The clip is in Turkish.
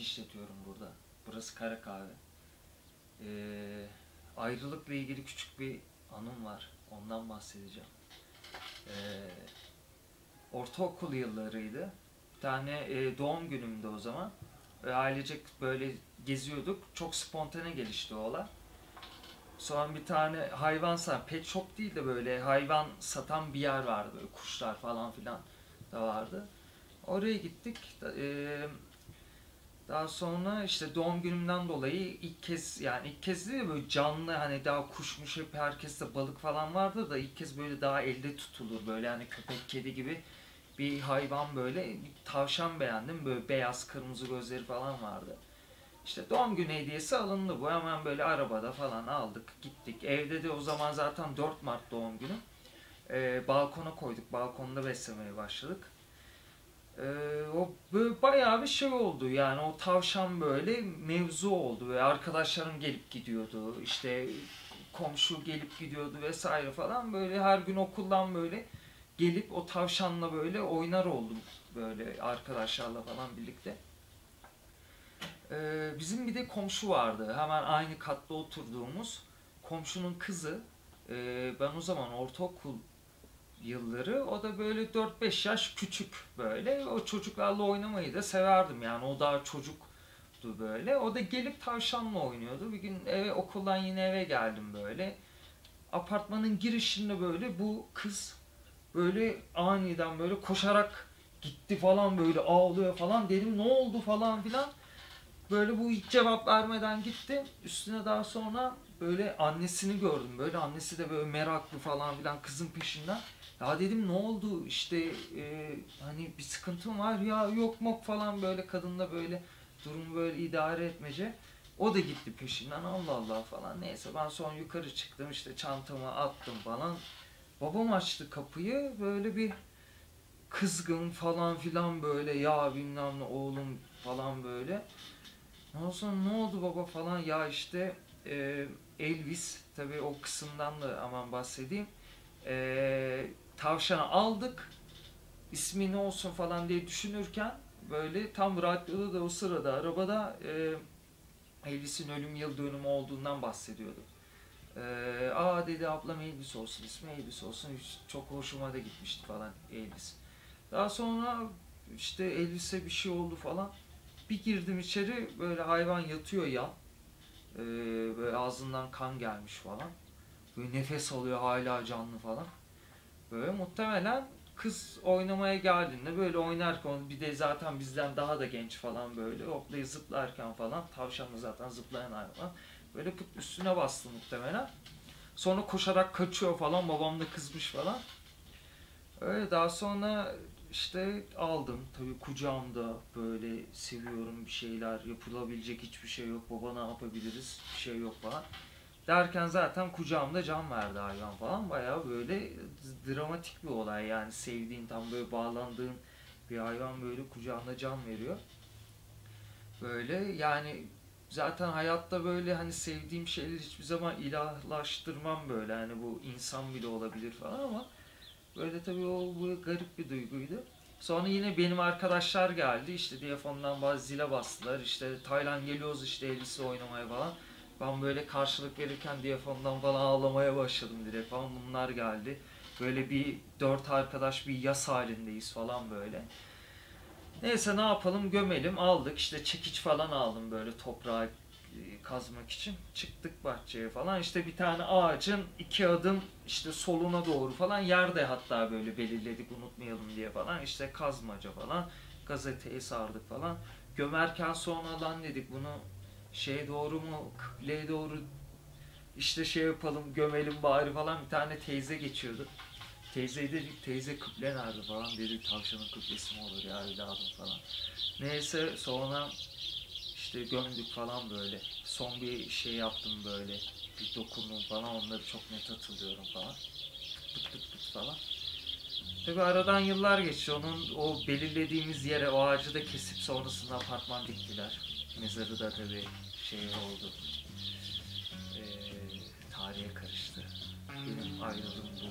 işletiyorum burada. Burası Kara Kahve. Ee, ayrılıkla ilgili küçük bir anım var. Ondan bahsedeceğim. Ee, ortaokul yıllarıydı. Bir tane e, doğum günümde o zaman. E, ailecek böyle geziyorduk. Çok spontane gelişti o olay. Sonra bir tane hayvan satan, pet shop değil de böyle hayvan satan bir yer vardı. Böyle kuşlar falan filan da vardı. Oraya gittik. E, daha sonra işte doğum günümden dolayı ilk kez yani ilk kez değil de böyle canlı hani daha kuşmuş hep herkeste balık falan vardı da ilk kez böyle daha elde tutulur. Böyle hani köpek kedi gibi bir hayvan böyle. Tavşan beğendim. Böyle beyaz kırmızı gözleri falan vardı. İşte doğum günü hediyesi alındı bu. Hemen böyle arabada falan aldık gittik. Evde de o zaman zaten 4 Mart doğum günü. Ee, balkona koyduk. Balkonda beslemeye başladık. Ee, o böyle bayağı bir şey oldu. Yani o tavşan böyle mevzu oldu ve arkadaşlarım gelip gidiyordu işte komşu gelip gidiyordu vesaire falan. Böyle her gün okuldan böyle gelip o tavşanla böyle oynar oldum böyle arkadaşlarla falan birlikte. Ee, bizim bir de komşu vardı. Hemen aynı katta oturduğumuz komşunun kızı. Ee, ben o zaman ortaokul yılları. O da böyle 4-5 yaş küçük böyle. O çocuklarla oynamayı da severdim yani. O daha çocuktu böyle. O da gelip tavşanla oynuyordu. Bir gün eve, okuldan yine eve geldim böyle. Apartmanın girişinde böyle bu kız böyle aniden böyle koşarak gitti falan böyle ağlıyor falan. Dedim ne oldu falan filan. Böyle bu hiç cevap vermeden gitti. Üstüne daha sonra böyle annesini gördüm. Böyle annesi de böyle meraklı falan filan kızın peşinden. Ya dedim ne oldu işte e, hani bir sıkıntım var ya yok mok falan böyle kadınla böyle durumu böyle idare etmece. O da gitti peşinden Allah Allah falan. Neyse ben sonra yukarı çıktım işte çantamı attım falan. Babam açtı kapıyı böyle bir kızgın falan filan böyle ya bilmem ne oğlum falan böyle. Ondan sonra ne oldu baba falan ya işte e, Elvis tabii o kısımdan da aman bahsedeyim. E, tavşanı aldık. ismi ne olsun falan diye düşünürken böyle tam radyoda da o sırada arabada e, Elvis'in ölüm yıl dönümü olduğundan bahsediyordu. E, Aa dedi ablam Elvis olsun, ismi Elvis olsun. Çok hoşuma da gitmişti falan Elvis. Daha sonra işte Elvis'e bir şey oldu falan. Bir girdim içeri böyle hayvan yatıyor ya. Ee, böyle ağzından kan gelmiş falan. Böyle nefes alıyor hala canlı falan. Böyle muhtemelen kız oynamaya geldiğinde böyle oynarken bir de zaten bizden daha da genç falan böyle hoplayıp zıplarken falan tavşanla zaten zıplayan hayvan böyle pıt üstüne bastı muhtemelen. Sonra koşarak kaçıyor falan babam da kızmış falan. Öyle daha sonra işte aldım. Tabii kucağımda böyle seviyorum bir şeyler yapılabilecek hiçbir şey yok. Baba ne yapabiliriz? Bir şey yok falan. Derken zaten kucağımda can verdi hayvan falan. Bayağı böyle dramatik bir olay yani. Sevdiğin tam böyle bağlandığın bir hayvan böyle kucağında can veriyor. Böyle yani zaten hayatta böyle hani sevdiğim şeyleri hiçbir zaman ilahlaştırmam böyle. Hani bu insan bile olabilir falan ama Böyle tabii o bu garip bir duyguydu. Sonra yine benim arkadaşlar geldi işte diyafondan bazı zile bastılar işte Taylan geliyoruz işte Elvis'le oynamaya falan. Ben böyle karşılık verirken diyafondan falan ağlamaya başladım direkt falan bunlar geldi. Böyle bir dört arkadaş bir yas halindeyiz falan böyle. Neyse ne yapalım gömelim aldık işte çekiç falan aldım böyle toprağa kazmak için. Çıktık bahçeye falan işte bir tane ağacın iki adım işte soluna doğru falan yerde hatta böyle belirledik unutmayalım diye falan işte kazmaca falan gazeteyi sardık falan. Gömerken sonra lan dedik bunu şey doğru mu kıbleye doğru işte şey yapalım gömelim bari falan bir tane teyze geçiyordu. Teyze dedik teyze kıble nerede falan dedi tavşanın kıblesi mi olur ya evladım falan. Neyse sonra işte gömdük falan böyle. Son bir şey yaptım böyle. Bir dokundum falan onları çok net hatırlıyorum falan. Pıt pıt pıt falan. Tabi aradan yıllar geçti. Onun o belirlediğimiz yere o ağacı da kesip sonrasında apartman diktiler. Mezarı da tabi şey oldu. Ee, tarihe karıştı. Benim ayrılığım bu.